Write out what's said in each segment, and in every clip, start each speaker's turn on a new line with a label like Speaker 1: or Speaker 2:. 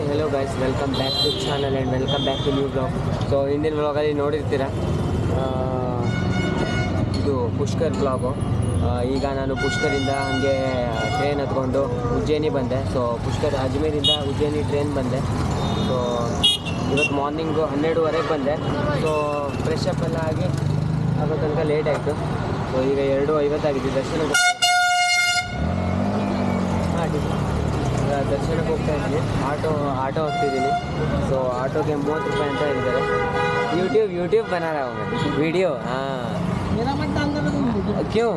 Speaker 1: Hi hello guys welcome back to channel and welcome back to new blog so ಹಿಂದಿನ ಬ್ಲಾಗಲ್ಲಿ ನೋಡಿರ್ತೀರ? ಇದು Pushkar blog ಈಗ ನಾನು ಪುಷ್ಕರಿಂದ ಹಾಗೆ ಟ್ರೈನ್ ಹತ್ಕೊಂಡು ಉಜ್ಜಯಿನಿ ಬಂದೆ. ಸೊ ಪುಷ್ಕರ್ ಅಜ್ಮೀರಿಂದ ಉಜ್ಜಯಿನಿ ಟ್ರೈನ್ ಬಂದೆ. ಸೊ ಇವತ್ತು ಮಾರ್ನಿಂಗು ಹನ್ನೆರಡುವರೆಗೆ ಬಂದೆ. ಸೊ ಫ್ರೆಶ್ ಅಪ್ ಎಲ್ಲ ಆಗಿ ಆಗೋ ತನಕ ಲೇಟ್ ಆಯಿತು. ಸೊ ಈಗ ಎರಡು ಐವತ್ತಾಗಿದೆ ದರ್ಶನಕ್ಕೆ ದರ್ಶನಕ್ಕೆ ಹೋಗ್ತಾ ಇದ್ದೀನಿ ಆಟೋ ಆಟೋ ಹೋಗ್ತಿದ್ದೀನಿ ಸೊ ಆಟೋಗೆ ಮೂವತ್ತು ರೂಪಾಯಿ ಅಂತ ಇದ್ದಾರೆ ಯೂಟ್ಯೂಬ್ ಯೂಟ್ಯೂಬ್ ಬನಾರ वीडियो हाँ क्यों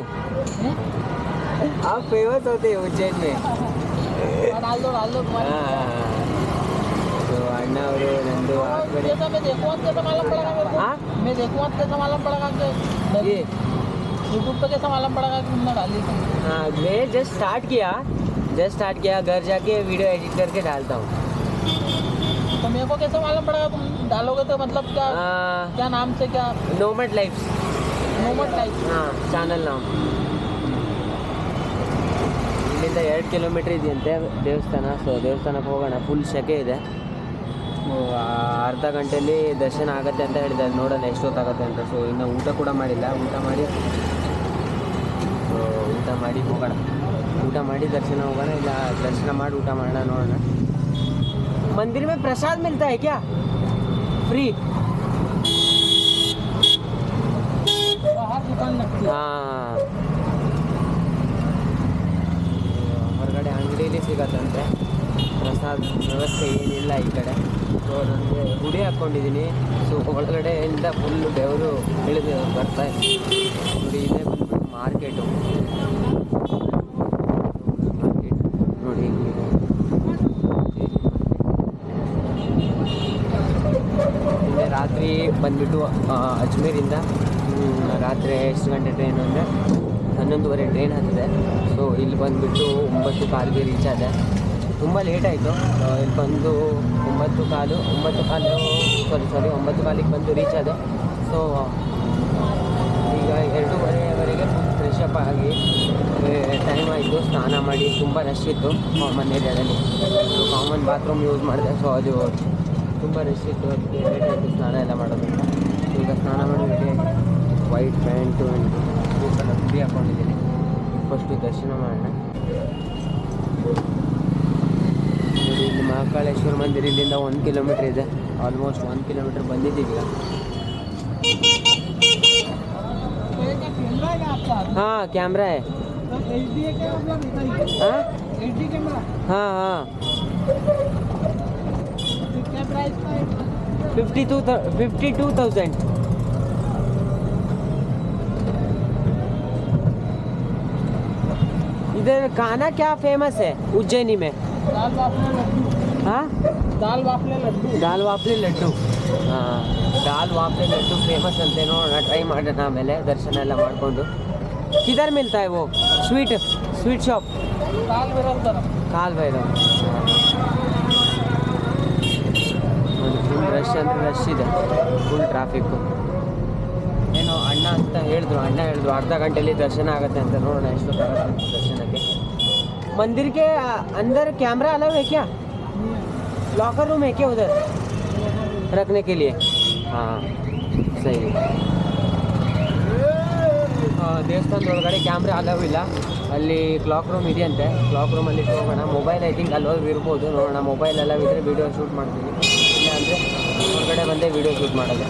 Speaker 1: आप फ़ेमस होते हो उज्जैन में ಅವರು ನಂದು ಹಾಕ್ಬೇಡಿ
Speaker 2: मैं कैसा मालूम पड़ेगा कि यूट्यूब पे कैसा
Speaker 1: मैं जस्ट स्टार्ट किया जस्ट स्टार्ट किया घर जाके वीडियो एडिट करके डालता हूँ
Speaker 2: तो मेरे को कैसे मालूम पड़ेगा तुम डालोगे तो मतलब क्या क्या नाम से क्या
Speaker 1: ನೋಮಡ್ ಲೈಫ್
Speaker 2: मोमोट टाइप
Speaker 1: ಹಾಂ ಚಾನಲ್ ನಾವು ಇಲ್ಲಿಂದ ಎರಡು ಕಿಲೋಮೀಟ್ರ್ ಇದೆಯಂತೆ ದೇವಸ್ಥಾನ ಸೊ ದೇವಸ್ಥಾನಕ್ಕೆ ಹೋಗೋಣ ಫುಲ್ ಸೆಕೆ ಇದೆ ಸೊ, ಆ ಅರ್ಧ ಗಂಟೆಯಲ್ಲಿ ದರ್ಶನ ಆಗುತ್ತೆ ಅಂತ ಹೇಳಿದ್ದಾರೆ ನೋಡೋಣ ಎಷ್ಟೊತ್ತಾಗುತ್ತೆ ಅಂತ ಸೊ ಇನ್ನು ಊಟ ಕೂಡ ಮಾಡಿಲ್ಲ ಊಟ ಮಾಡಿ ಸೊ ಊಟ ಮಾಡಿ ಹೋಗೋಣ ಊಟ ಮಾಡಿ ದರ್ಶನ ಹೋಗೋಣ ಇಲ್ಲ ದರ್ಶನ ಮಾಡಿ ಊಟ ಮಾಡೋಣ ನೋಡೋಣ मंदिर में प्रसाद मिलता है क्या फ्री
Speaker 2: बाहर दुकान लगती है
Speaker 1: ಹಾಂ ಹೊರಗಡೆ ಅಂಗಡಿಯಲ್ಲಿ ಸಿಗತ್ತಂತೆ ಪ್ರಸಾದ ವ್ಯವಸ್ಥೆ ಏನಿಲ್ಲ ಈ ಕಡೆ ಸೊ ನನಗೆ ಹುಡಿ ಹಾಕ್ಕೊಂಡಿದ್ದೀನಿ ಸೊ ಒಳಗಡೆಯಿಂದ ಫುಲ್ಲು ಬೆವರು ಇಳಿದು ಬರ್ತಾ ಇದೆ ನೋಡಿ ಇದೇ ಬಂದ್ಬಿಟ್ಟು ಮಾರ್ಕೆಟು ಮಾರ್ಕೆಟ್ ಬಂದ್ಬಿಟ್ಟು ಅಜ್ಮೇರಿಂದ ರಾತ್ರಿ ಎಷ್ಟು ಗಂಟೆ ಟ್ರೈನ್ ಅಂದರೆ ಹನ್ನೊಂದುವರೆ ಟ್ರೈನ್ ಹತ್ತಿದೆ. ಸೊ ಇಲ್ಲಿ ಬಂದುಬಿಟ್ಟು ಒಂಬತ್ತು ಕಾಲಿಗೆ ರೀಚ್ ಆದೆ. ತುಂಬ ಲೇಟ್ ಆಯಿತು. ಇಲ್ಲಿ ಬಂದು ಒಂಬತ್ತು ಕಾಲು ಒಂಬತ್ತು ಕಾಲು ಸಾರಿ ಸಾರಿ ಒಂಬತ್ತು ಕಾಲಿಗೆ ಬಂದು ರೀಚ್ ಆದೆ. ಸೊ ಈಗ ಎರಡೂವರೆವರೆಗೆ ಫ್ರೆಶ್ ಅಪ್ ಆಗಿ ಟೈಮ್ ಆಯಿತು. ಸ್ನಾನ ಮಾಡಿ, ತುಂಬ ರಶ್ ಇತ್ತು. ಕಾಮನ್ ಏರಿಯಾದಲ್ಲಿ ಕಾಮನ್ ಬಾತ್ರೂಮ್ ಯೂಸ್ ಮಾಡಿದೆ. ಸೊ ಅದು ತುಂಬ ರಶ್ ಇತ್ತು ಅದಕ್ಕೆ ಲೇಟ್ ಆಯಿತು ಸ್ನಾನ ಎಲ್ಲ ಮಾಡೋದರಿಂದ ಈಗ ಸ್ನಾನ ಮಾಡಿದ್ದೀನಿ ವೈಟ್ ಪ್ಯಾಂಟು ಆ್ಯಂಡ್ ಬೂಟನ್ನು ಫ್ರೀ ಹಾಕ್ಕೊಂಡಿದ್ದೀನಿ ಫಸ್ಟು ದರ್ಶನ ಮಾಡೋಣ. ಇಲ್ಲಿ ಮಹಾಕಾಳೇಶ್ವರ ಮಂದಿರ ಇಲ್ಲಿಂದ ಒಂದು ಕಿಲೋಮೀಟ್ರ್ ಇದೆ. ಆಲ್ಮೋಸ್ಟ್ ಒಂದು ಕಿಲೋಮೀಟ್ರ್ ಬಂದಿದ್ದೀವಿ ಹಾಂ ಕ್ಯಾಮ್ರಾ ಹಾಂ? ಹಾಂ ಹಾಂ. इधर खाना क्या फ़ेमस है? उज्जैनी में?
Speaker 2: दाल वाफले लड्डू।
Speaker 1: हाँ?
Speaker 2: दाल वाफले लड्डू।
Speaker 1: दाल वाफले लड्डू। हाँ, दाल वाफले लड्डू फ़ेमस अंत नोड़ ट्रई मैं आमले दर्शन किधर मिलता है वो? Sweet sweet
Speaker 2: shop Kaal
Speaker 1: Bhairav Kaal Bhairav. Full rush ಅಂದರೆ ರಶ್ ಇದೆ ಫುಲ್ ಟ್ರಾಫಿಕ್ಕು ಏನೋ ಅಣ್ಣ ಅಂತ ಹೇಳಿದ್ರು ಅಣ್ಣ ಹೇಳಿದ್ರು ಅರ್ಧ ಗಂಟೆಯಲ್ಲಿ ದರ್ಶನ ಆಗುತ್ತೆ ಅಂತ ನೋಡೋಣ ಎಷ್ಟೊತ್ತಾಗುತ್ತೆ ಅಂತ ದರ್ಶನಕ್ಕೆ मंदिर के अंदर कैमरा अलाउ है क्या लॉकर रूम है क्या उधर रखने के लिए हाँ सही ಆ, ದೇವಸ್ಥಾನದೊಳಗಡೆ ಕ್ಯಾಮ್ರಾ ಅಲವ್ ಇಲ್ಲ ಅಲ್ಲಿ ಕ್ಲಾಕ್ ರೂಮ್ ಇದೆಯಂತೆ ಕ್ಲಾಕ್ ರೂಮಲ್ಲಿ ಹೋಗೋಣ ಮೊಬೈಲ್ ಐ ಥಿಂಕ್ ಅಲ್ಲೋಗಿ ಇರ್ಬೋದು ನೋಡೋಣ ಮೊಬೈಲ್ ಎಲ್ಲ ಇದ್ದರೆ ವೀಡಿಯೋ ಶೂಟ್ ಮಾಡ್ತೀನಿ ಇಲ್ಲ ಅಂದರೆ ಹೊರಗಡೆ ಬಂದೇ ವೀಡಿಯೋ ಶೂಟ್ ಮಾಡೋದು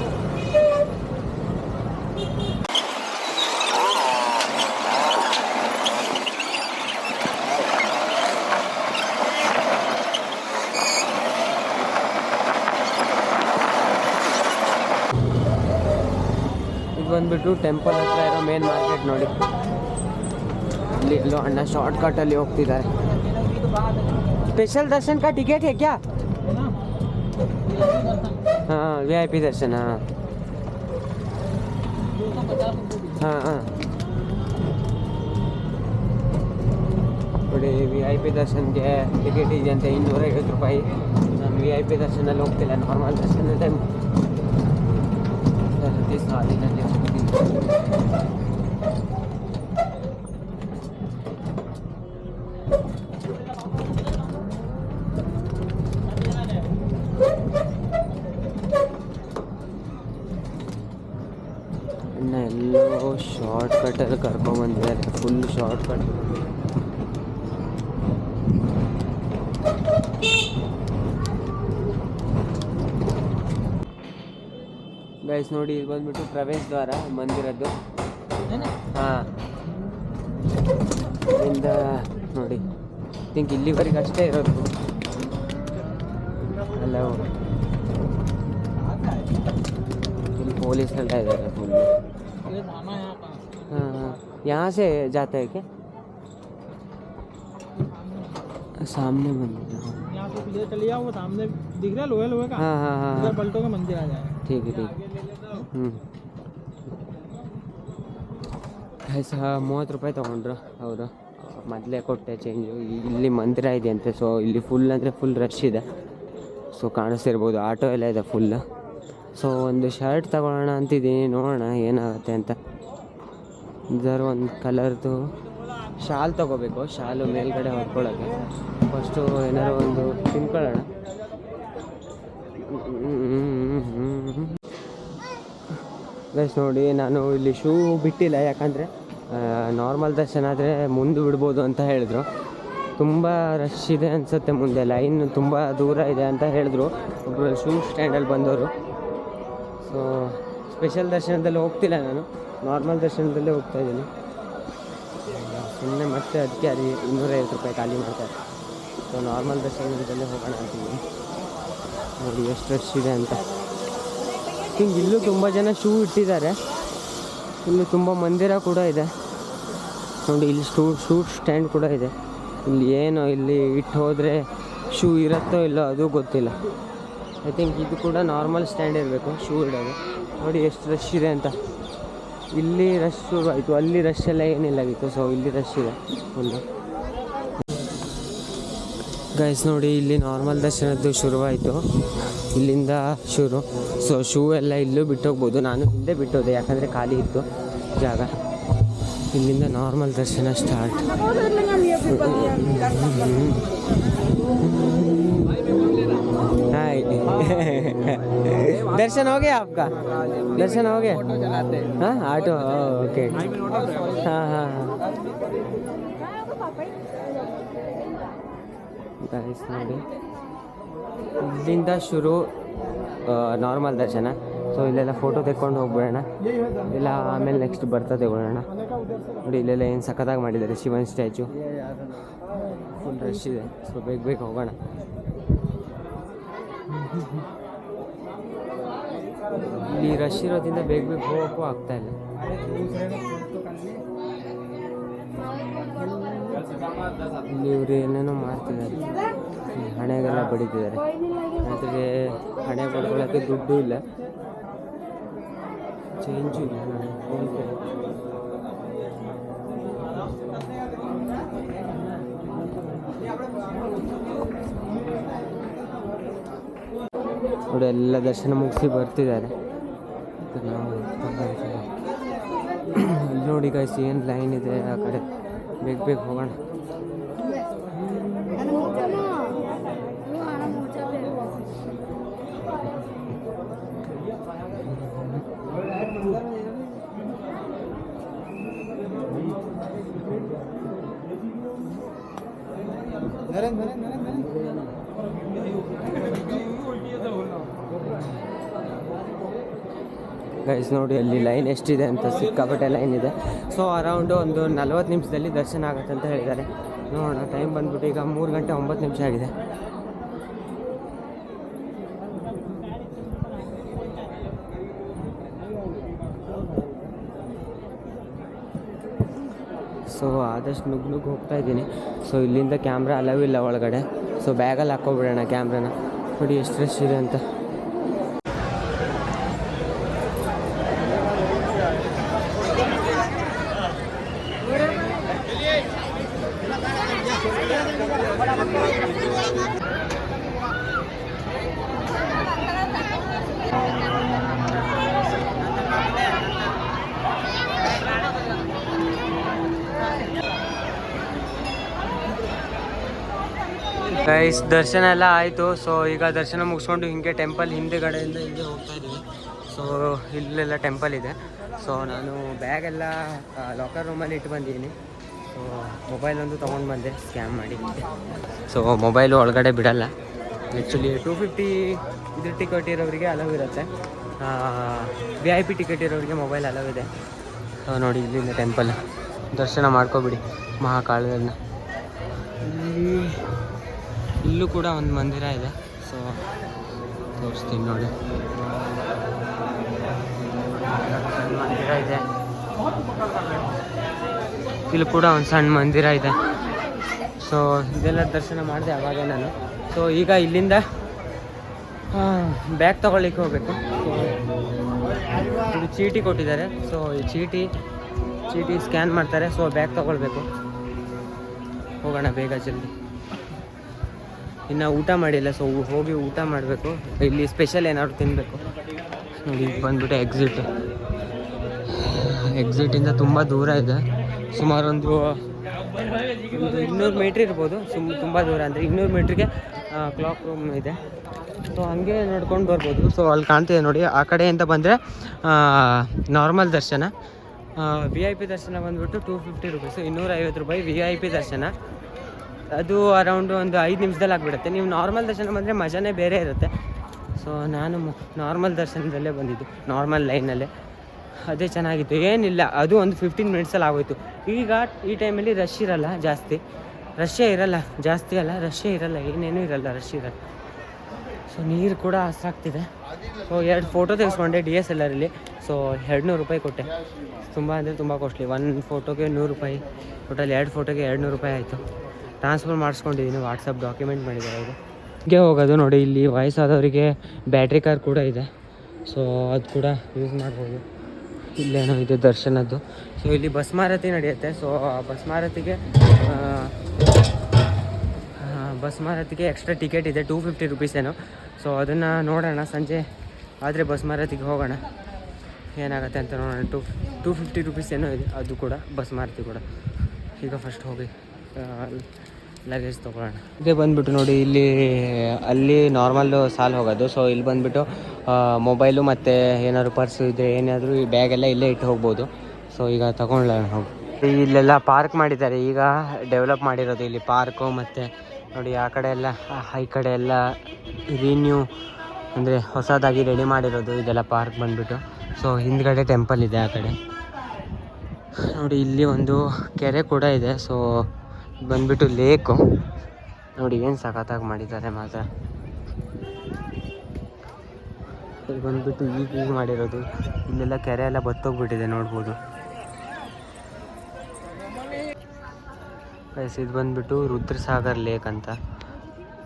Speaker 1: ಇದು ಬಂದ್ಬಿಟ್ಟು ಟೆಂಪಲ್ ಹತ್ರ ಇರೋ ಮೇನ್ ಮಾರ್ಕೆಟ್ ನೋಡಿ ಇಲ್ಲಿ ಎಲ್ಲೋ ಅಣ್ಣ ಶಾರ್ಟ್ ಕಟ್ಟಲ್ಲಿ ಹೋಗ್ತಿದ್ದಾರೆ ಸ್ಪೆಷಲ್ ದರ್ಶನ್ ಕಾ ಟಿಕೆಟ್ है क्या
Speaker 2: है ना
Speaker 1: हाँ वी आई पी दर्शन हाँ
Speaker 2: दो सौ पचास रुपये
Speaker 1: ಹಾಂ ಹಾಂ ನೋಡಿ ವಿ ಐ ಪಿ ದರ್ಶನ್ಗೆ ಟಿಕೆಟ್ ಇದೆಯಂತೆ ಇನ್ನೂರ ಐವತ್ತು ರೂಪಾಯಿ ನಾನು ವಿ ಐ ಪಿ ದರ್ಶನಲ್ಲಿ ಹೋಗ್ತಿಲ್ಲ ನಾರ್ಮಲ್ ದರ್ಶನ ಟೈಮ್ ಸರತಿ ಸಾಲಿನಲ್ಲಿ ಹೋಗ್ತೀನಿ ಕಟ್ಟಲ್ಲಿ ಕರ್ಕೊಂಬಂದಿದ್ದಾರೆ ಫುಲ್ ಶಾರ್ಟ್ ಕಟ್ ಗೈಸ್ ನೋಡಿ ಇದು ಬಂದ್ಬಿಟ್ಟು ಪ್ರವೇಶ ದ್ವಾರ ಮಂದಿರದ್ದು. ಹಾಂ. ನೋಡಿ ಥಿಂಕ್ ಇಲ್ಲಿವರೆಗೆ ಅಷ್ಟೇ ಇರೋದು. ಅಲ್ಲ ಇಲ್ಲಿ ಪೊಲೀಸ್ ಎಲ್ಲ ಇದ್ದಾರೆ ಫುಲ್ हाँ हाँ यहाँ से जाता है क्या सामने मंदिर है।
Speaker 2: यहाँ से पीछे चले जाओ वो सामने दिख रहा है लोहे लोहे का
Speaker 1: हाँ हाँ हाँ
Speaker 2: उधर
Speaker 1: हाँ
Speaker 2: पलटो के मंदिर आ जाए
Speaker 1: ठीक है ठीक ಹ್ಞೂ ಸಹ ಮೂವತ್ತು ರೂಪಾಯಿ ತೊಗೊಂಡ್ರು ಅವರು ಮೊದಲೇ ಕೊಟ್ಟೆ ಚೇಂಜು ಇಲ್ಲಿ ಮಂದಿರ ಇದೆ ಅಂತೆ ಸೊ ಇಲ್ಲಿ ಫುಲ್ ಅಂದರೆ ಫುಲ್ ರಶ್ ಇದೆ ಸೊ ಕಾಣಿಸ್ತಿರ್ಬೋದು ಆಟೋ ಎಲ್ಲ ಇದೆ ಫುಲ್ ಸೊ ಒಂದು ಶರ್ಟ್ ತಗೊಳ್ಳೋಣ ಅಂತಿದ್ದೀನಿ ನೋಡೋಣ ಏನಾಗುತ್ತೆ ಅಂತ ಇದಾರು ಒಂದು ಕಲರ್ದು ಶಾಲ್ ತೊಗೋಬೇಕು. ಶಾಲು ಮೇಲ್ಗಡೆ ಹೊಡ್ಕೊಳ್ಳೋಕ್ಕೆ ಫಸ್ಟು ಏನಾದ್ರು ಒಂದು ತಿನ್ಕೊಳ್ಳೋಣ. ಗೈಸ್ ನೋಡಿ, ನಾನು ಇಲ್ಲಿ ಶೂ ಬಿಟ್ಟಿಲ್ಲ. ಯಾಕಂದರೆ ನಾರ್ಮಲ್ ದರ್ಶನ ಆದರೆ ಮುಂದೆ ಬಿಡ್ಬೋದು ಅಂತ ಹೇಳಿದ್ರು. ತುಂಬ ರಶ್ ಇದೆ ಅನಿಸುತ್ತೆ ಮುಂದೆ. ಲೈನ್ ತುಂಬ ದೂರ ಇದೆ ಅಂತ ಹೇಳಿದ್ರು. ಒಬ್ಬರು ಶೂ ಸ್ಟ್ಯಾಂಡಲ್ಲಿ ಬಂದವರು. ಸೊ ಸ್ಪೆಷಲ್ ದರ್ಶನದಲ್ಲಿ ಹೋಗ್ತಿಲ್ಲ ನಾನು. ನಾರ್ಮಲ್ ದರ್ಶನದಲ್ಲೇ ಹೋಗ್ತಾ ಇದ್ದೀನಿ. ಸುಮ್ಮನೆ ಮತ್ತೆ ಅದಕ್ಕೆ ಅದು ಇನ್ನೂರೈವತ್ತು ರೂಪಾಯಿ ಖಾಲಿ ಮಾಡ್ತಾರೆ ಸೊ ನಾರ್ಮಲ್ ದರ್ಶನದಲ್ಲೇ ಹೋಗೋಣ ಅಂತೀನಿ. ನೋಡಿ, ಎಷ್ಟು ರಶ್ ಇದೆ ಅಂತ. ಹಿಂಗೆ ಇಲ್ಲೂ ತುಂಬ ಜನ ಶೂ ಇಟ್ಟಿದ್ದಾರೆ. ಇಲ್ಲೂ ತುಂಬ ಮಂದಿರ ಕೂಡ ಇದೆ. ನೋಡಿ, ಇಲ್ಲಿ ಶೂ ಶೂ ಸ್ಟ್ಯಾಂಡ್ ಕೂಡ ಇದೆ. ಇಲ್ಲಿ ಏನೋ ಇಲ್ಲಿ ಇಟ್ಟು ಹೋದರೆ ಶೂ ಇರುತ್ತೋ ಇಲ್ಲೋ ಅದು ಗೊತ್ತಿಲ್ಲ. ಐ ಥಿಂಕ್ ಇದು ಕೂಡ ನಾರ್ಮಲ್ ಸ್ಟ್ಯಾಂಡ್ ಇರಬೇಕು ಶೂ ಇಡೋದು. ನೋಡಿ, ಎಷ್ಟು ರಶ್ ಇದೆ ಅಂತ. ಇಲ್ಲಿ ರಶ್ ಶುರು ಆಯಿತು. ಅಲ್ಲಿ ರಶ್ ಎಲ್ಲ ಏನಿಲ್ಲಾಗಿತ್ತು ಸೊ ಇಲ್ಲಿ ರಶ್ ಇದೆ ಒಂದು. ಗೈಸ್ ನೋಡಿ, ಇಲ್ಲಿ ನಾರ್ಮಲ್ ದರ್ಶನದ್ದು ಶುರುವಾಯಿತು. ಇಲ್ಲಿಂದ ಶುರು. ಸೊ ಶೂ ಎಲ್ಲ ಇಲ್ಲೂ ಬಿಟ್ಟೋಗ್ಬೋದು. ನಾನು ಹಿಂದೆ ಬಿಟ್ಟೋದೆ. ಯಾಕಂದರೆ ಖಾಲಿ ಇತ್ತು ಜಾಗ. ಇಲ್ಲಿಂದ ನಾರ್ಮಲ್ ದರ್ಶನ ಸ್ಟಾರ್ಟ್ दर्शन हो गया आपका दर्शन हो गया
Speaker 2: ऑटो चलाते हैं
Speaker 1: हाँ ऑटो ओके हाँ हाँ हाँ Guys, ನೋಡಿ ಇಲ್ಲಿಂದ ಶುರು ನಾರ್ಮಲ್ ದರ್ಶನ ಸೊ ಇಲ್ಲೆಲ್ಲ ಫೋಟೋ ತೆಕ್ಕೊಂಡು ಹೋಗ್ಬಿಡೋಣ ಇಲ್ಲ ಆಮೇಲೆ ನೆಕ್ಸ್ಟ್ ಬರ್ತಾ ತಗೊಳ್ಳೋಣ ನೋಡಿ ಇಲ್ಲೆಲ್ಲ ಏನು ಸಖತ್ತಾಗಿ ಮಾಡಿದ್ದಾರೆ ಶಿವನ್ ಸ್ಟ್ಯಾಚು ಫುಲ್ ರಶ್ ಇದೆ ಸೊ ಬೇಗ ಬೇಗ ಹೋಗೋಣ ಇಲ್ಲಿ ರಶ್ ಇರೋದ್ರಿಂದ ಬೇಗ ಬೇಗ ಹೋಗೋಕ್ಕೂ ಆಗ್ತಾ ಇಲ್ಲ. ಇಲ್ಲಿ ಇವರು ಏನೇನೋ ಮಾಡ್ತಿದ್ದಾರೆ. ಹಣೆಗೆಲ್ಲ ಬಡಿತಿದ್ದಾರೆ. ಆದರೆ ಹಣೆ ಬಡ್ಕೊಳ್ಳೋಕ್ಕೆ ದುಡ್ಡು ಇಲ್ಲ. ಚೇಂಜು ಇಲ್ಲ ನನಗೆ ಫೋನ್ ಪೇ ನೋಡಿ, ಎಲ್ಲ ದರ್ಶನ ಮುಗಿಸಿ ಬರ್ತಿದ್ದಾರೆ. ನೋಡಿ ಗೈಸ್ ಏನು ಲೈನ್ ಇದೆ? ಆ ಕಡೆ ಬೇಗ ಬೇಗ ಹೋಗೋಣ. ಗೈಸ್ ನೋಡಿ ಅಲ್ಲಿ ಲೈನ್ ಎಷ್ಟಿದೆ ಅಂತ ಸಿಕ್ಕಾಪಟ್ಟೆ ಲೈನ್ ಇದೆ ಸೊ ಅರೌಂಡು ಒಂದು ನಲ್ವತ್ತು ನಿಮಿಷದಲ್ಲಿ ದರ್ಶನ ಆಗುತ್ತೆ ಅಂತ ಹೇಳಿದ್ದಾರೆ. ನೋಡೋಣ ಟೈಮ್ ಬಂದ್ಬಿಟ್ಟು ಈಗ ಮೂರು ಗಂಟೆ ಒಂಬತ್ತು ನಿಮಿಷ ಆಗಿದೆ. ಸೊ ಆದಷ್ಟು ನುಗ್ಗು ನುಗ್ಗು ಹೋಗ್ತಾ ಇದ್ದೀನಿ. ಸೊ ಇಲ್ಲಿಂದ ಕ್ಯಾಮ್ರಾ ಅಲವ್ ಇಲ್ಲ ಒಳಗಡೆ. ಸೊ ಬ್ಯಾಗಲ್ಲಿ ಹಾಕ್ಕೊಬಿಡೋಣ ಕ್ಯಾಮ್ರಾನ ನೋಡಿ, ಎಷ್ಟು ರಶ್ ಇದೆ ಅಂತ. ಗೈಸ್ ದರ್ಶನ ಎಲ್ಲ ಆಯಿತು. ಸೊ ಈಗ ದರ್ಶನ ಮುಗಿಸ್ಕೊಂಡು ಹಿಂಗೆ ಟೆಂಪಲ್ ಹಿಂದೆಗಡೆಯಿಂದ ಹಿಂಗೆ ಹೋಗ್ತಾ ಇದ್ದೀವಿ ಸೊ ಇಲ್ಲೆಲ್ಲ ಟೆಂಪಲ್ ಇದೆ. ಸೊ ನಾನು ಬ್ಯಾಗೆಲ್ಲ ಲಾಕರ್ ರೂಮಲ್ಲಿ ಇಟ್ಟು ಬಂದಿದ್ದೀನಿ. ಸೊ ಮೊಬೈಲ್ ಒಂದು ತೊಗೊಂಡು ಬಂದೆ ಸ್ಕ್ಯಾಮ್ ಮಾಡಿ. ಸೊ ಮೊಬೈಲು ಒಳಗಡೆ ಬಿಡಲ್ಲ. ಆ್ಯಕ್ಚುಲಿ ಟೂ ಫಿಫ್ಟಿ ಇದ್ರ ಟಿಕೆಟ್ ಇರೋರಿಗೆ ಅಲವ್ ಇರುತ್ತೆ. ವಿ ಐ ಪಿ ಟಿಕೆಟ್ ಇರೋರಿಗೆ ಮೊಬೈಲ್ ಅಲವ್ ಇದೆ. ಸೊ ನೋಡಿ, ಇಲ್ಲಿಂದ ಟೆಂಪಲ್ ದರ್ಶನ ಮಾಡ್ಕೊಬಿಡಿ ಮಹಾಕಾಳಗಳನ್ನ. ಇಲ್ಲಿ ಕೂಡ ಒಂದು ಮಂದಿರ ಇದೆ. ಸೊ ತೋರಿಸ್ತೀನಿ ನೋಡಿ. ಮಂದಿರ ಇದೆ. ಇಲ್ಲಿ ಕೂಡ ಒಂದು ಸಣ್ಣ ಮಂದಿರ ಇದೆ. ಸೊ ಇದೆಲ್ಲ ದರ್ಶನ ಮಾಡಿದೆ ಅವಾಗ ನಾನು. ಸೊ ಈಗ ಇಲ್ಲಿಂದ ಬ್ಯಾಗ್ ತಗೊಳ್ಳಿಕ್ಕೆ ಹೋಗಬೇಕು. ಇಲ್ಲಿ ಚೀಟಿ ಕೊಟ್ಟಿದ್ದಾರೆ. ಸೊ ಈ ಚೀಟಿ ಚೀಟಿ ಸ್ಕ್ಯಾನ್ ಮಾಡ್ತಾರೆ. ಸೊ ಬ್ಯಾಗ್ ತೊಗೊಳ್ಬೇಕು. ಹೋಗೋಣ ಬೇಗ ಜಲ್ದಿ. ಇನ್ನು ಊಟ ಮಾಡಿಲ್ಲ ಸೊ ಹೋಗಿ ಊಟ ಮಾಡಬೇಕು. ಇಲ್ಲಿ ಸ್ಪೆಷಲ್ ಏನಾದ್ರು ತಿನ್ನಬೇಕು ನೋಡಿ ಬಂದುಬಿಟ್ಟು ಎಕ್ಸಿಟ್ ಎಕ್ಸಿಟಿಂದ ತುಂಬ ದೂರ ಇದೆ. ಸುಮಾರು ಒಂದು ಇನ್ನೂರು ಮೀಟ್ರ್ ಇರ್ಬೋದು. ಸುಮ್ ತುಂಬ ದೂರ ಅಂದರೆ ಇನ್ನೂರು ಮೀಟ್ರಿಗೆ ಕ್ಲಾಕ್ ರೂಮ್ ಇದೆ. ಸೊ ಹಂಗೆ ನೋಡ್ಕೊಂಡು ಬರ್ಬೋದು. ಸೊ ಅಲ್ಲಿ ಕಾಣ್ತಿದೆ ನೋಡಿ, ಆ ಕಡೆಯಿಂದ ಬಂದರೆ ನಾರ್ಮಲ್ ದರ್ಶನ. ವಿ ಐ ಪಿ ದರ್ಶನ ಬಂದುಬಿಟ್ಟು ಟೂ ಫಿಫ್ಟಿ ರುಪೀಸು ಇನ್ನೂರೈವತ್ತು ರೂಪಾಯಿ ವಿ ಐ ಪಿ ದರ್ಶನ. ಅದು ಅರೌಂಡ್ ಒಂದು ಐದು ನಿಮಿಷದಲ್ಲಿ ಆಗಿಬಿಡುತ್ತೆ. ನೀವು ನಾರ್ಮಲ್ ದರ್ಶನ ಬಂದರೆ ಮಜಾನೇ ಬೇರೆ ಇರುತ್ತೆ. ಸೊ ನಾನು ನಾರ್ಮಲ್ ದರ್ಶನದಲ್ಲೇ ಬಂದಿದ್ದು ನಾರ್ಮಲ್ ಲೈನಲ್ಲೇ ಅದೇ ಚೆನ್ನಾಗಿತ್ತು. ಏನಿಲ್ಲ, ಅದು ಒಂದು ಫಿಫ್ಟೀನ್ ಮಿನಿಟ್ಸಲ್ಲಿ ಆಗೋಯ್ತು. ಈಗ ಈ ಟೈಮಲ್ಲಿ ರಶ್ ಇರಲ್ಲ ಜಾಸ್ತಿ. ರಶ್ಶೇ ಇರಲ್ಲ, ಜಾಸ್ತಿ ಅಲ್ಲ ರಶ್ಶೇ ಇರಲ್ಲ, ಏನೇನೂ ಇರಲ್ಲ ರಶ್ ಇರಲ್ಲ. ಸೊ ನೀರು ಕೂಡ ಹಸ್ರಾಗ್ತಿದೆ ಸೊ ಎರಡು ಫೋಟೋ ತೆಗೆಸ್ಕೊಂಡೆ ಡಿ ಎಸ್ ಎಲ್ ಆರಲ್ಲಿ ಸೊ ಎರಡು ನೂರು ರೂಪಾಯಿ ಕೊಟ್ಟೆ. ತುಂಬ ಅಂದರೆ ತುಂಬ ಕಾಸ್ಟ್ಲಿ ಒಂದು ಫೋಟೋಗೆ ನೂರು ರೂಪಾಯಿ. ಟೋಟಲ್ ಎರಡು ಫೋಟೋಗೆ ಎರಡು ನೂರು ರೂಪಾಯಿ ಆಯಿತು. ಟ್ರಾನ್ಸ್ಫರ್ ಮಾಡಿಸ್ಕೊಂಡಿದ್ದೀನಿ ವಾಟ್ಸಪ್ ಡಾಕ್ಯುಮೆಂಟ್ ಮಾಡಿದ್ದಾರೆ ಅವರು. ಹೀಗೆ ಹೋಗೋದು ನೋಡಿ, ಇಲ್ಲಿ ವಯಸ್ಸಾದವರಿಗೆ ಬ್ಯಾಟ್ರಿ ಕಾರ್ ಕೂಡ ಇದೆ. ಸೊ ಅದು ಕೂಡ ಯೂಸ್ ಮಾಡ್ಬೋದು. ಇಲ್ಲೇನೋ ಇದೆ ದರ್ಶನದ್ದು. ಸೊ ಇಲ್ಲಿ ಬಸ್ ಮಾರತಿ ನಡೆಯುತ್ತೆ. ಸೊ ಆ ಬಸ್ ಮಾರತಿಗೆ ಬಸ್ ಮಾರತಿಗೆ ಎಕ್ಸ್ಟ್ರಾ ಟಿಕೆಟ್ ಇದೆ ಟೂ ಫಿಫ್ಟಿ ರುಪೀಸ್ ಏನೋ. ಸೊ ಅದನ್ನು ನೋಡೋಣ, ಸಂಜೆ ಆದರೆ ಬಸ್ ಮಾರತಿಗೆ ಹೋಗೋಣ. ಏನಾಗುತ್ತೆ ಅಂತ ನೋಡೋಣ. ಟೂ ಟೂ ಫಿಫ್ಟಿ ರುಪೀಸ್ ಏನೋ ಇದೆ. ಅದು ಕೂಡ ಬಸ್ ಮಾರುತಿ ಕೂಡ. ಈಗ ಫಸ್ಟ್ ಹೋಗಿ ಲಗೇಜ್ ತೊಗೊಳ್ಳೋಣ. ಇದೇ ಬಂದ್ಬಿಟ್ಟು ನೋಡಿ, ಇಲ್ಲಿ, ಅಲ್ಲಿ ನಾರ್ಮಲ್ ಸಾಲು ಹೋಗೋದು. ಸೊ ಇಲ್ಲಿ ಬಂದುಬಿಟ್ಟು ಮೊಬೈಲು ಮತ್ತು ಏನಾದ್ರು ಪರ್ಸು ಇದ್ದರೆ ಏನಾದರೂ ಈ ಬ್ಯಾಗೆಲ್ಲ ಇಲ್ಲೇ ಇಟ್ಟು ಹೋಗ್ಬೋದು. ಸೊ ಈಗ ತಗೊಳ್ಳೋಣ ಹೋಗಿ. ಇಲ್ಲೆಲ್ಲ ಪಾರ್ಕ್ ಮಾಡಿದ್ದಾರೆ. ಈಗ ಡೆವಲಪ್ ಮಾಡಿರೋದು ಇಲ್ಲಿ ಪಾರ್ಕು ಮತ್ತು ನೋಡಿ, ಆ ಕಡೆ ಎಲ್ಲ ಈ ಕಡೆ ಎಲ್ಲ ರಿನ್ಯೂ ಅಂದರೆ ಹೊಸದಾಗಿ ರೆಡಿ ಮಾಡಿರೋದು ಇದೆಲ್ಲ ಪಾರ್ಕ್ ಬಂದುಬಿಟ್ಟು. ಸೊ ಹಿಂದ್ಗಡೆ ಟೆಂಪಲ್ ಇದೆ ಆ ಕಡೆ. ನೋಡಿ, ಇಲ್ಲಿ ಒಂದು ಕೆರೆ ಕೂಡ ಇದೆ. ಸೊ ಬಂದ್ಬಿಟ್ಟು ಲೇಕು. ನೋಡಿ ಏನು ಸಖತ್ತಾಗಿ ಮಾಡಿದ್ದಾರೆ ಮಾತ್ರ. ಇಲ್ಲಿ ಬಂದ್ಬಿಟ್ಟು ಈಗ ಈಗ ಮಾಡಿರೋದು. ಇಲ್ಲೆಲ್ಲ ಕೆರೆ ಎಲ್ಲ ಬತ್ತೋಗ್ಬಿಟ್ಟಿದೆ ನೋಡ್ಬೋದು. ಪ್ಲಸ್ ಇದು ಬಂದ್ಬಿಟ್ಟು ರುದ್ರಸಾಗರ್ ಲೇಕ್ ಅಂತ.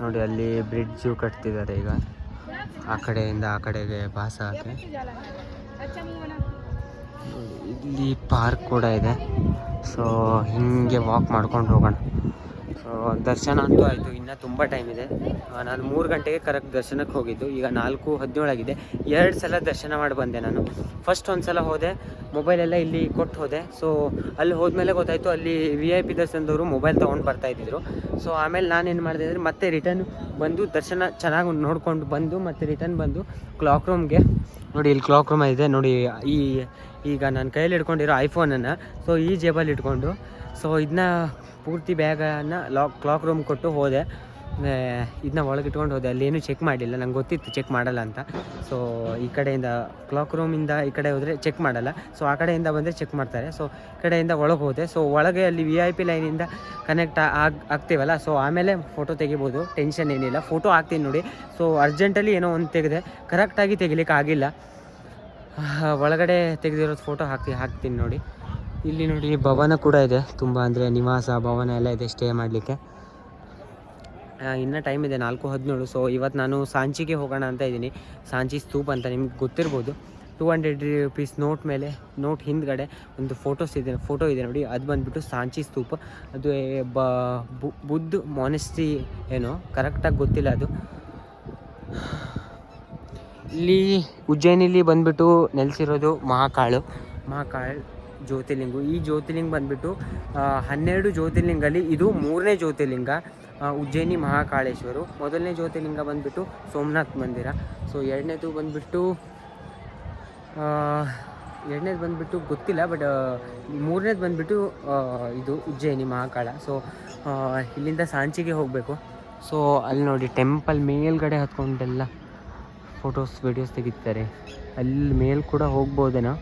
Speaker 1: ನೋಡಿ ಅಲ್ಲಿ ಬ್ರಿಡ್ಜು ಕಟ್ತಿದ್ದಾರೆ ಈಗ. ಆ ಕಡೆಯಿಂದ ಆ ಕಡೆಗೆ ಪಾಸ್ ಹಾಕಿ ಇಲ್ಲಿ ಪಾರ್ಕ್ ಕೂಡ ಇದೆ. ಸೊ ಹೀಗೆ ವಾಕ್ ಮಾಡ್ಕೊಂಡು ಹೋಗೋಣ. ದರ್ಶನ ಅಂತೂ ಆಯಿತು. ಇನ್ನೂ ತುಂಬ ಟೈಮ್ ಇದೆ. ನಾನು ಮೂರು ಗಂಟೆಗೆ ಕರೆಕ್ಟ್ ದರ್ಶನಕ್ಕೆ ಹೋಗಿದ್ದು. ಈಗ ನಾಲ್ಕು ಹದಿನೇಳಾಗಿದೆ. ಎರಡು ಸಲ ದರ್ಶನ ಮಾಡಿ ಬಂದೆ ನಾನು. ಫಸ್ಟ್ ಒಂದು ಸಲ ಹೋದೆ. ಮೊಬೈಲೆಲ್ಲ ಇಲ್ಲಿ ಕೊಟ್ಟು ಹೋದೆ. ಸೊ ಅಲ್ಲಿ ಹೋದ್ಮೇಲೆ ಗೊತ್ತಾಯಿತು, ಅಲ್ಲಿ ವಿ ಐ ಪಿ ದರ್ಶನದವರು ಮೊಬೈಲ್ ತೊಗೊಂಡು ಬರ್ತಾ ಇದ್ದಿದ್ರು. ಸೊ ಆಮೇಲೆ ನಾನೇನು ಮಾಡಿದೆ ಅಂದರೆ ಮತ್ತೆ ರಿಟರ್ನ್ ಬಂದು ದರ್ಶನ ಚೆನ್ನಾಗಿ ನೋಡ್ಕೊಂಡು ಬಂದು, ಮತ್ತೆ ರಿಟರ್ನ್ ಬಂದು ಕ್ಲಾಕ್ ರೂಮ್ಗೆ ನೋಡಿ, ಇಲ್ಲಿ ಕ್ಲಾಕ್ ರೂಮ್ ಇದೆ. ನೋಡಿ, ಈ, ಈಗ ನಾನು ಕೈಯಲ್ಲಿ ಇಟ್ಕೊಂಡಿರೋ ಐಫೋನನ್ನು ಸೊ ಈ ಜೇಬಲ್ಲಿ ಇಟ್ಕೊಂಡು. ಸೊ ಇದನ್ನ ಪೂರ್ತಿ ಬ್ಯಾಗನ್ನು ಲಾಕ್ ಕ್ಲಾಕ್ ರೂಮ್ ಕೊಟ್ಟು ಹೋದೆ. ಇದನ್ನ ಒಳಗೆ ಇಟ್ಕೊಂಡು ಹೋದೆ. ಅಲ್ಲೇನು ಚೆಕ್ ಮಾಡಿಲ್ಲ. ನಂಗೆ ಗೊತ್ತಿತ್ತು ಚೆಕ್ ಮಾಡಲ್ಲ ಅಂತ. ಸೊ ಈ ಕಡೆಯಿಂದ ಕ್ಲಾಕ್ ರೂಮಿಂದ ಈ ಕಡೆ ಹೋದರೆ ಚೆಕ್ ಮಾಡಲ್ಲ. ಸೊ ಆ ಕಡೆಯಿಂದ ಬಂದರೆ ಚೆಕ್ ಮಾಡ್ತಾರೆ. ಸೊ ಈ ಕಡೆಯಿಂದ ಒಳಗೆ ಹೋದೆ. ಸೊ ಒಳಗೆ ಅಲ್ಲಿ ವಿ ಐ ಪಿ ಲೈನಿಂದ ಕನೆಕ್ಟ್ ಆಗಿ, ಆಗ್ತೀವಲ್ಲ? ಸೊ ಆಮೇಲೆ ಫೋಟೋ ತೆಗಿಬೋದು. ಟೆನ್ಷನ್ ಏನಿಲ್ಲ. ಫೋಟೋ ಹಾಕ್ತೀನಿ ನೋಡಿ. ಸೊ ಅರ್ಜೆಂಟಲ್ಲಿ ಏನೋ ಒಂದು ತೆಗೆದೆ. ಕರೆಕ್ಟಾಗಿ ತೆಗಿಲಿಕ್ಕೆ ಆಗಿಲ್ಲ ಒಳಗಡೆ ತೆಗೆದಿರೋದು ಫೋಟೋ ಹಾಕ್ತಿ, ಹಾಕ್ತೀನಿ ನೋಡಿ. ಇಲ್ಲಿ ನೋಡಿ ಭವನ ಕೂಡ ಇದೆ. ತುಂಬ ಅಂದರೆ ನಿವಾಸ, ಭವನ ಎಲ್ಲ ಇದೆ ಸ್ಟೇ ಮಾಡಲಿಕ್ಕೆ. ಇನ್ನೂ ಟೈಮ್ ಇದೆ ನಾಲ್ಕು ಹದಿನೇಳು. ಸೊ ಇವತ್ತು ನಾನು ಸಾಂಚಿಗೆ ಹೋಗೋಣ ಅಂತ ಇದ್ದೀನಿ. ಸಾಂಚಿ ಸ್ತೂಪ್ ಅಂತ ನಿಮ್ಗೆ ಗೊತ್ತಿರ್ಬೋದು. ಟೂ ಹಂಡ್ರೆಡ್ ರುಪೀಸ್ ನೋಟ್ ಮೇಲೆ ನೋಟ್ ಹಿಂದ್ಗಡೆ ಒಂದು ಫೋಟೋಸ್ ಇದೆ ಫೋಟೋ ಇದೆ ನೋಡಿ. ಅದು ಬಂದುಬಿಟ್ಟು ಸಾಂಚಿ ಸ್ತೂಪ್. ಅದು ಬುದ್ಧ ಮಾನೆಸ್ಟ್ರಿ ಏನೋ ಕರೆಕ್ಟಾಗಿ ಗೊತ್ತಿಲ್ಲ ಅದು. ಇಲ್ಲಿ ಉಜ್ಜಯಿನಿಲಿ ಬಂದ್ಬಿಟ್ಟು ನೆಲೆಸಿರೋದು ಮಹಾಕಾಳು. ಮಹಾಕಾಳ್ ಜ್ಯೋತಿರ್ಲಿಂಗು. ಈ ಜ್ಯೋತಿರ್ಲಿಂಗ ಬಂದ್ಬಿಟ್ಟು ಹನ್ನೆರಡು ಜ್ಯೋತಿರ್ಲಿಂಗಲ್ಲಿ ಇದು ಮೂರನೇ ಜ್ಯೋತಿರ್ಲಿಂಗ ಉಜ್ಜಯಿನಿ ಮಹಾಕಾಳೇಶ್ವರು. ಮೊದಲನೇ ಜ್ಯೋತಿರ್ಲಿಂಗ ಬಂದ್ಬಿಟ್ಟು ಸೋಮನಾಥ್ ಮಂದಿರ. ಸೊ ಎರಡನೇದು ಬಂದ್ಬಿಟ್ಟು ಎರಡನೇದು ಬಂದುಬಿಟ್ಟು ಗೊತ್ತಿಲ್ಲ ಬಟ್ ಮೂರನೇದು ಬಂದುಬಿಟ್ಟು ಇದು ಉಜ್ಜಯಿನಿ ಮಹಾಕಾಳ. ಸೊ ಇಲ್ಲಿಂದ ಸಾಂಚಿಗೆ ಹೋಗಬೇಕು. ಸೊ ಅಲ್ಲಿ ನೋಡಿ, ಟೆಂಪಲ್ ಮೇಲ್ಗಡೆ ಹತ್ಕೊಂಡೆಲ್ಲ ಫೋಟೋಸ್ ವಿಡಿಯೋಸ್ ತೆಗಿತಾರೆ. ಅಲ್ಲಿ ಮೇಲ್ ಕೂಡ ಹೋಗ್ಬೋದೇನೋ.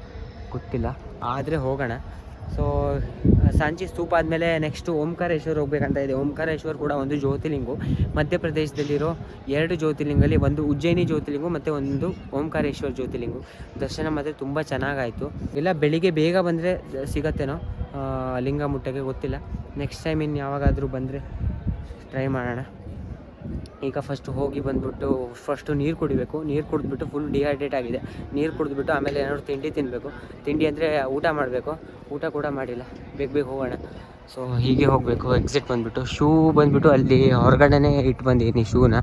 Speaker 1: ಗೊತ್ತಿಲ್ಲ. ಆದರೆ ಹೋಗೋಣ. ಸೊ ಸಾಂಚಿ ಸ್ತೂಪ ಆದಮೇಲೆ ನೆಕ್ಸ್ಟು ಓಂಕಾರೇಶ್ವರ್ ಹೋಗ್ಬೇಕಂತ ಇದೆ. ಓಂಕಾರೇಶ್ವರ್ ಕೂಡ ಒಂದು ಜ್ಯೋತಿರ್ಲಿಂಗು. ಮಧ್ಯಪ್ರದೇಶದಲ್ಲಿರೋ ಎರಡು ಜ್ಯೋತಿರ್ಲಿಂಗಲ್ಲಿ ಒಂದು ಉಜ್ಜಯಿನಿ ಜ್ಯೋತಿರ್ಲಿಂಗು ಮತ್ತು ಒಂದು ಓಂಕಾರೇಶ್ವರ್ ಜ್ಯೋತಿರ್ಲಿಂಗು. ದರ್ಶನ ಮಾತ್ರ ತುಂಬ ಚೆನ್ನಾಗಾಯಿತು. ಇಲ್ಲ, ಬೆಳಿಗ್ಗೆ ಬೇಗ ಬಂದರೆ ಸಿಗತ್ತೇನೋ? ಲಿಂಗ ಮುಟ್ಟಕ್ಕೆ ಗೊತ್ತಿಲ್ಲ. ನೆಕ್ಸ್ಟ್ ಟೈಮ್ ಇನ್ನು ಯಾವಾಗಾದರೂ ಬಂದರೆ ಟ್ರೈ ಮಾಡೋಣ. ಈಗ ಫಸ್ಟ್ ಹೋಗಿ ಬಂದ್ಬಿಟ್ಟು ಫಸ್ಟು ನೀರು ಕುಡಿಬೇಕು. ನೀರು ಕುಡಿದ್ಬಿಟ್ಟು ಫುಲ್ ಡಿಹೈಡ್ರೇಟ್ ಆಗಿದೆ. ನೀರು ಕುಡಿದ್ಬಿಟ್ಟು ಆಮೇಲೆ ಏನಾದ್ರು ತಿಂಡಿ ತಿನ್ನಬೇಕು ತಿಂಡಿ ಅಂದರೆ ಊಟ ಮಾಡಬೇಕು. ಊಟ ಕೂಡ ಮಾಡಿಲ್ಲ. ಬೇಗ ಬೇಗ ಹೋಗೋಣ. ಸೊ ಹೀಗೆ ಹೋಗಬೇಕು. ಎಕ್ಸಿಟ್ ಬಂದುಬಿಟ್ಟು. ಶೂ ಬಂದುಬಿಟ್ಟು ಅಲ್ಲಿ ಹೊರಗಡೆನೇ ಇಟ್ಟು ಬಂದಿದ್ದೀನಿ ಶೂನ.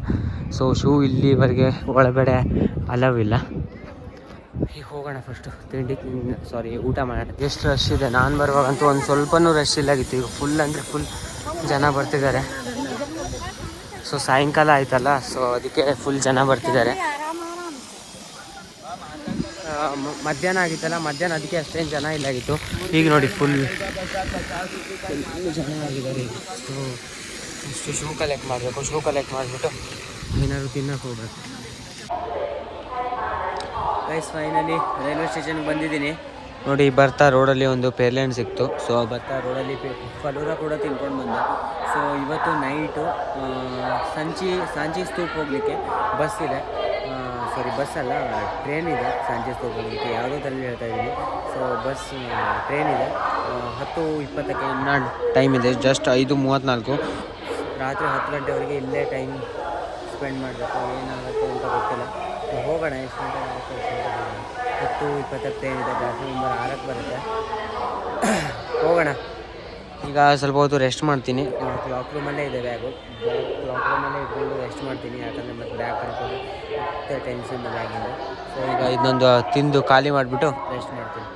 Speaker 1: ಸೊ ಶೂ ಇಲ್ಲಿವರೆಗೆ ಒಳಗಡೆ ಅಲವ್ ಇಲ್ಲ. ಈಗ ಹೋಗೋಣ ಫಸ್ಟು ತಿಂಡಿ ಸಾರಿ ಊಟ ಮಾಡೋಣ. ಎಷ್ಟು ರಶ್ ಇದೆ. ನಾನು ಬರುವಾಗಂತೂ ಒಂದು ಸ್ವಲ್ಪನೂ ರಶ್ ಇಲ್ಲಾಗಿತ್ತು. ಈಗ ಫುಲ್ ಅಂದರೆ ಫುಲ್ ಜನ ಬರ್ತಿದ್ದಾರೆ. ಸೊ ಸಾಯಂಕಾಲ ಆಯ್ತಲ್ಲ? ಸೊ ಅದಕ್ಕೆ ಫುಲ್ ಜನ ಬರ್ತಿದ್ದಾರೆ. ಮಧ್ಯಾಹ್ನ ಆಗಿತ್ತಲ್ಲ? ಮಧ್ಯಾಹ್ನ ಅದಕ್ಕೆ ಅಷ್ಟೇನು ಜನ ಇಲ್ಲಾಗಿತ್ತು. ಈಗ ನೋಡಿ ಫುಲ್ ಜನ ಆಗಿದ್ದಾರೆ. ಸೊ ಇಷ್ಟು ಶೂ ಕಲೆಕ್ಟ್ ಮಾಡಬೇಕು. ಶೂ ಕಲೆಕ್ಟ್ ಮಾಡಿಬಿಟ್ಟು ಏನಾದ್ರು ತಿನ್ನಕ್ಕೆ ಹೋಗ್ಬೇಕು. ಫೈನಲಿ ರೈಲ್ವೆ ಸ್ಟೇಷನ್ಗೆ ಬಂದಿದ್ದೀನಿ. ನೋಡಿ ಬರ್ತಾ ರೋಡಲ್ಲಿ ಒಂದು ಪೇರ್ಲೆಂಡ್ ಸಿಕ್ತು. ಸೊ ಬರ್ತಾ ರೋಡಲ್ಲಿ ಫಲೂರ ಕೂಡ ತಿನ್ಕೊಂಡು ಬಂದೆ. ಸೊ ಇವತ್ತು ನೈಟು ಸಂಚಿ ಸಾಂಚಿ ಸ್ತೂಪ್ ಹೋಗಲಿಕ್ಕೆ ಬಸ್ ಇದೆ. ಸಾರಿ ಬಸ್ ಅಲ್ಲ ಟ್ರೈನ್ ಇದೆ ಸಾಂಚಿ ಸ್ತೂಪ್ ಹೋಗಲಿಕ್ಕೆ. ಯಾವುದೋ ತಲೆ ಹೇಳ್ತಾ ಇದ್ದೀನಿ. ಸೊ ಬಸ್ ಟ್ರೈನ್ ಇದೆ. ಹತ್ತು ಇಪ್ಪತ್ತಕ್ಕೆ ಇನ್ನೂ ಟೈಮ್ ಇದೆ. ಜಸ್ಟ್ ಐದು ಮೂವತ್ತ್ನಾಲ್ಕು ರಾತ್ರಿ ಹತ್ತು ಗಂಟೆವರೆಗೆ ಇಲ್ಲೇ ಟೈಮ್ ಸ್ಪೆಂಡ್ ಮಾಡಬೇಕು. ಏನಾಗುತ್ತೆ ಅಂತ ಗೊತ್ತಿಲ್ಲ. ಹೋಗೋಣ, ಎಷ್ಟು ಗಂಟೆ ಹತ್ತು ಇಪ್ಪತ್ತಕ್ಕೆ ಏನಿದೆ ಬ್ಯಾಟ್ರಿ ನಂಬರ್ ಆರಕ್ಕೆ ಬರುತ್ತೆ. ಹೋಗೋಣ. ಈಗ ಸ್ವಲ್ಪ ಹೊತ್ತು ರೆಸ್ಟ್ ಮಾಡ್ತೀನಿ. ಕ್ಲಾಕ್ ರೂಮಲ್ಲೇ ಇದೆ ಬ್ಯಾಗು ಕ್ಲಾಕ್ ರೂಮಲ್ಲೇ ಇಟ್ಕೊಂಡು ರೆಸ್ಟ್ ಮಾಡ್ತೀನಿ ಯಾಕಂದರೆ ಮತ್ತೆ ಬ್ಯಾಗ್ ಕರ್ಕೊಂಡು ಮತ್ತೆ ಟೆನ್ಷನ್ ಬ್ಯಾಗಿಂದ ಸೊ ಈಗ ಇದನ್ನೊಂದು ತಿಂದು ಖಾಲಿ ಮಾಡಿಬಿಟ್ಟು ರೆಸ್ಟ್ ಮಾಡ್ತೀನಿ.